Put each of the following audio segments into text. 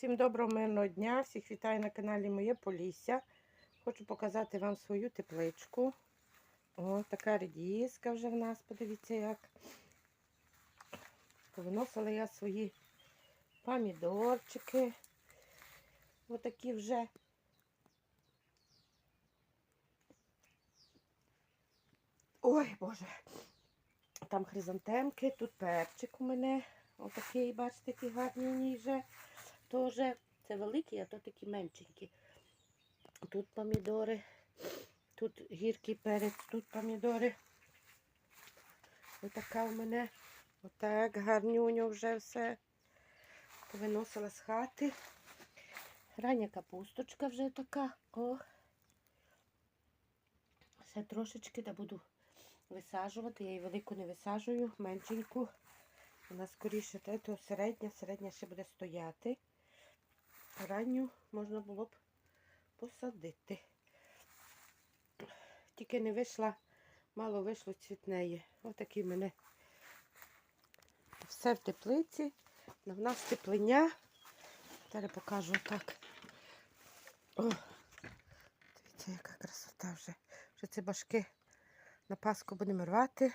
Всім доброго мирного дня, всіх вітаю на каналі Моє Полісся. Хочу показати вам свою тепличку. О, така редіска вже в нас, подивіться як. Повиносила я свої помідорчики. Отакі вже. Ой, Боже. Там хризантемки, тут перчик у мене. Отакий, бачите, який гарний вже. Тоже це великі, а то такі меншенькі. Тут помідори, тут гіркий перець, тут помідори. Отака у мене. Отак гарнюню вже все. Повиносила з хати. Рання капусточка вже така. О. Все трошечки да буду висаджувати. Я її велику не висаджую, меншеньку. Вона скоріше то середня, середня ще буде стояти. Ранню можна було б посадити. Тільки не вийшла, мало вийшло цвітнеє. Отакі мене все в теплиці. В нас теплиня. Зараз покажу так. О, дивіться, яка красота вже. Вже ці башки на Пасху будемо рвати.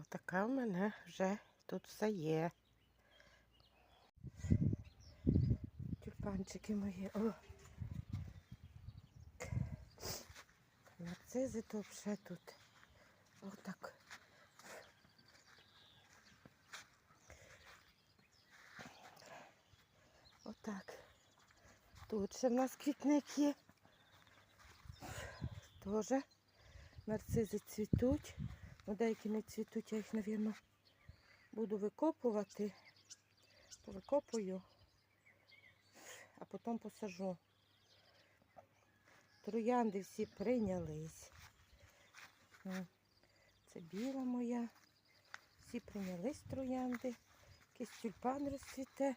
Отака в мене вже тут все є. Тюльпанчики мої. О. Нарцизи то вже тут. Отак. Отак. Тут ще в нас квітник є. Тоже нарцизи цвітуть. Ну, деякі не цвітуть, я їх, мабуть, буду викопувати. Повикопую, а потім посажу. Троянди всі прийнялись. Це біла моя. Всі прийнялись троянди. Якийсь тюльпан розцвіте.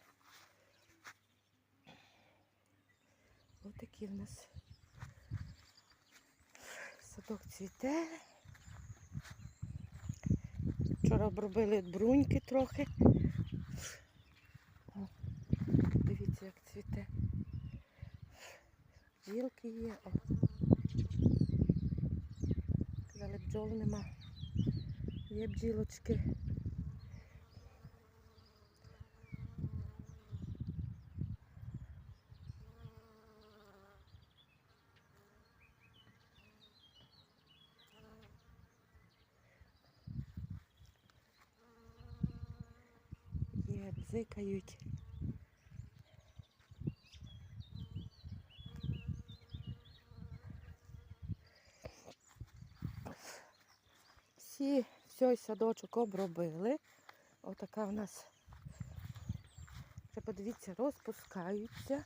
Ось такі в нас садок цвіте. Обробили бруньки трохи. О, дивіться, як цвіте. Бджілки є. О. Казали, бджол нема. Є бджілочки. Є. Всі, все, садочок обробили. Отака в нас, вже подивіться, розпускаються.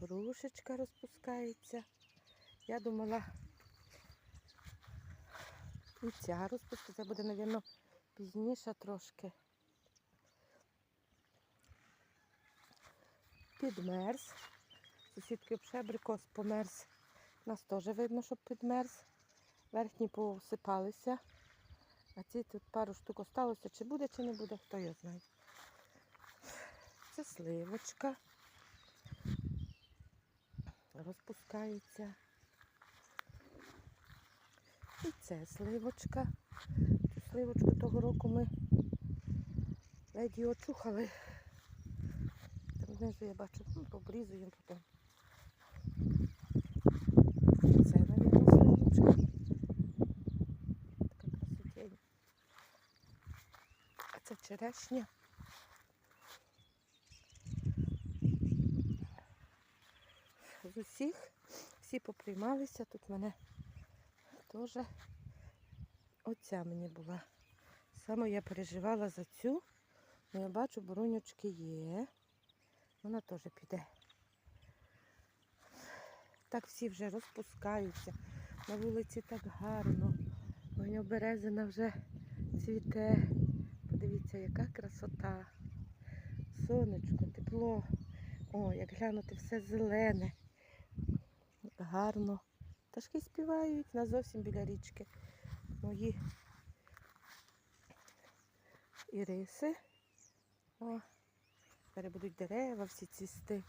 Грушечка розпускається. Я думала, і ця розпуститься, це буде, мабуть, пізніше трошки. Підмерз. Сусідки пшебрикос померз. Нас теж видно, що підмерз. Верхні посипалися. А ці тут пару штук осталося. Чи буде, чи не буде, хто його знає. Це сливочка. Розпускається. І це сливочка. Цю сливочку того року ми ледь її очухали. Знизу я бачу, ну, обрізуємо потім. Це, мабуть, сливочка. Така красотень. А це черешня. З усіх всі поприймалися. Тут мене теж оця мені була. Саме я переживала за цю. Ну, я бачу, боронючки є. Вона теж піде. Так всі вже розпускаються. На вулиці так гарно. Воня березина вже цвіте. Подивіться, яка красота. Сонечко, тепло. О, як глянути, все зелене. Гарно. Пташки співають на зовсім біля річки. Мої іриси. О, тепер будуть дерева всі цвісти.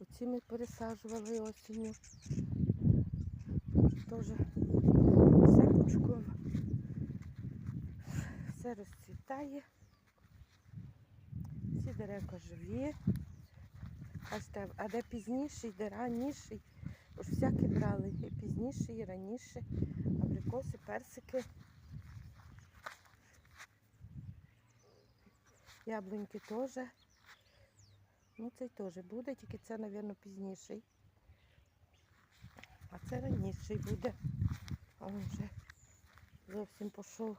Оці ми пересаджували осінню. Теж все пучково. Все розцвітає. Всі дерева живі. А де пізніший, де раніший. Уж всякі брали. І пізніше, і раніше. Абрикоси, персики. Яблуньки теж. Ну, цей теж буде, тільки це, мабуть, пізніший. А це раніший буде. А він вже зовсім пішов.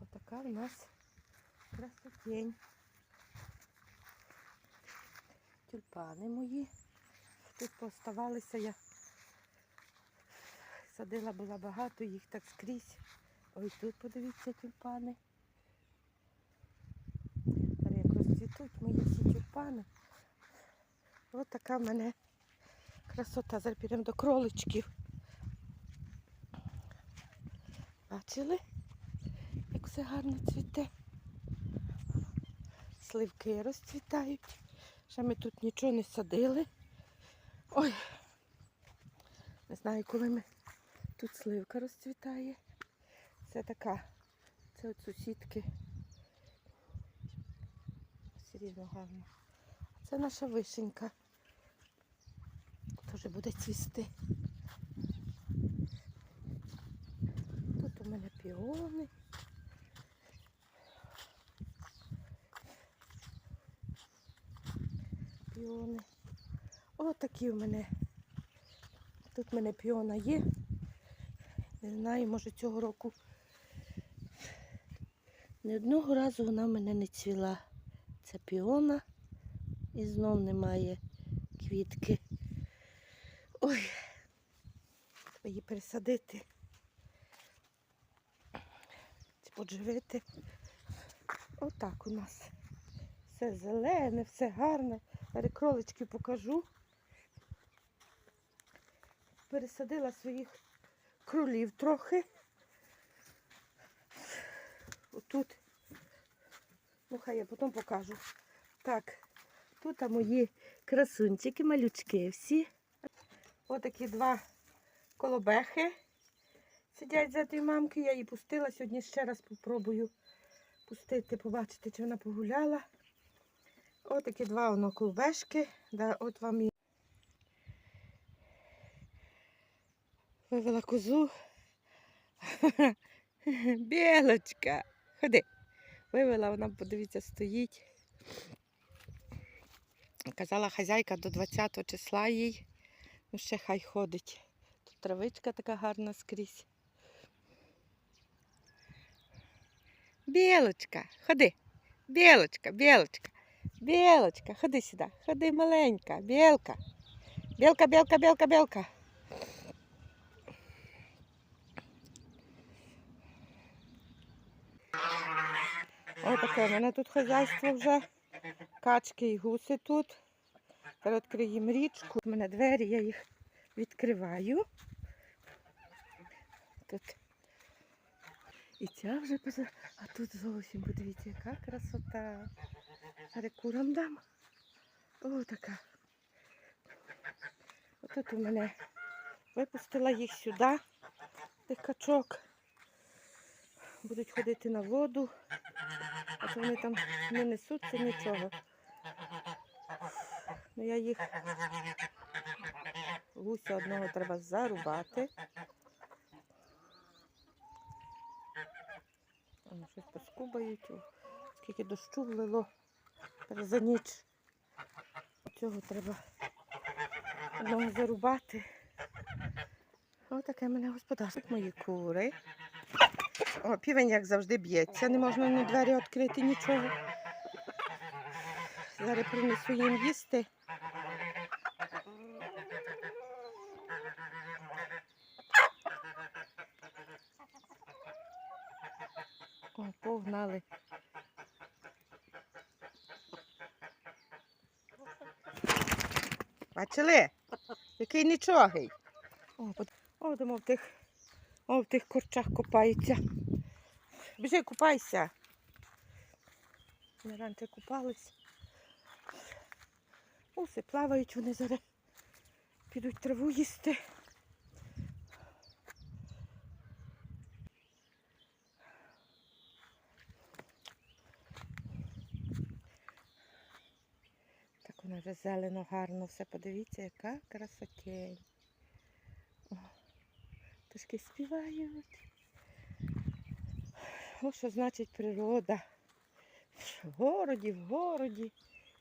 Отака в нас красотень. Тюльпани мої. Тут поставалися я. Садила була багато, їх так скрізь. Ой, тут подивіться тюльпани. Розцвітуть мої всі тюльпани. Ось така в мене красота. Зараз підемо до кроличків. Бачили, як все гарно цвіте. Сливки розцвітають. Ще ми тут нічого не садили. Ой, не знаю, коли ми тут сливка розцвітає. Це така, це от сусідки. Все рівно гарно. Це наша вишенька. Теж буде цвісти. Тут у мене піони. Піони. О, такі в мене. Тут в мене піона є. Не знаю, може цього року. Ні одного разу вона в мене не цвіла. Це піона. І знов немає квітки. Ой, треба її пересадити. Подживити. Отак у нас. Все зелене, все гарне. Зараз кролички покажу. Пересадила своїх кролів трохи. Отут. Ну, хай я потім покажу. Так, тут мої красунчики, малючки всі. Отакі два колобехи сидять за тієї мамки. Я її пустила. Сьогодні ще раз попробую пустити, побачити, чи вона погуляла. Отакі два воно колбешки. Да, от вам і вивела козу. Білочка. Ходи. Вивела, вона, подивіться, стоїть. Казала хазяйка до 20 числа їй. Ну, ще хай ходить. Тут травичка така гарна скрізь. Білочка, ходи. Білочка, білочка. Білочка, ходи сюди. Ходи маленька. Білка. Білка, білка, білка, білка. Таке в мене тут хазяйство вже. Качки і гуси тут. Тепер відкриємо річку. У мене двері, я їх відкриваю. Тут. І ця вже поза. А тут зовсім подивіться, яка красота. Зараз курам дам. О, така. Отут у мене випустила їх сюди, тих качок. Будуть ходити на воду. А вони там не несуться нічого. Ну я їх гуся одного треба зарубати. Вони щось поскубають. Скільки дощу влило за ніч. Цього треба одного зарубати. Ось таке в мене господарство. Тут мої кури. О, півень, як завжди, б'ється. Не можна ні двері відкрити, нічого. Зараз принесу їм їсти. О, погнали. Бачили? Який нічогий. О, от- тих, о, в тих корчах копаються. біжи, купайся. Ми раніше купались. Усе плавають, вони зараз підуть траву їсти. Так воно вже зелено, гарно все. Подивіться, яка красотень. Пташки співають. О, що значить природа. В городі, в городі.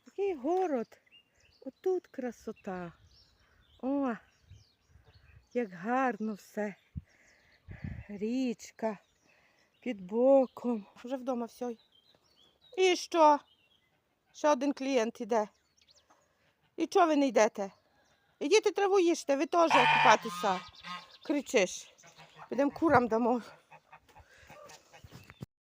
Який город? Отут красота. О, як гарно все. Річка під боком. Вже вдома все. І що? Ще один клієнт іде. І чого ви не йдете? Ідіть траву їжте, ви теж купатися. Кричиш. Підемо курам дамо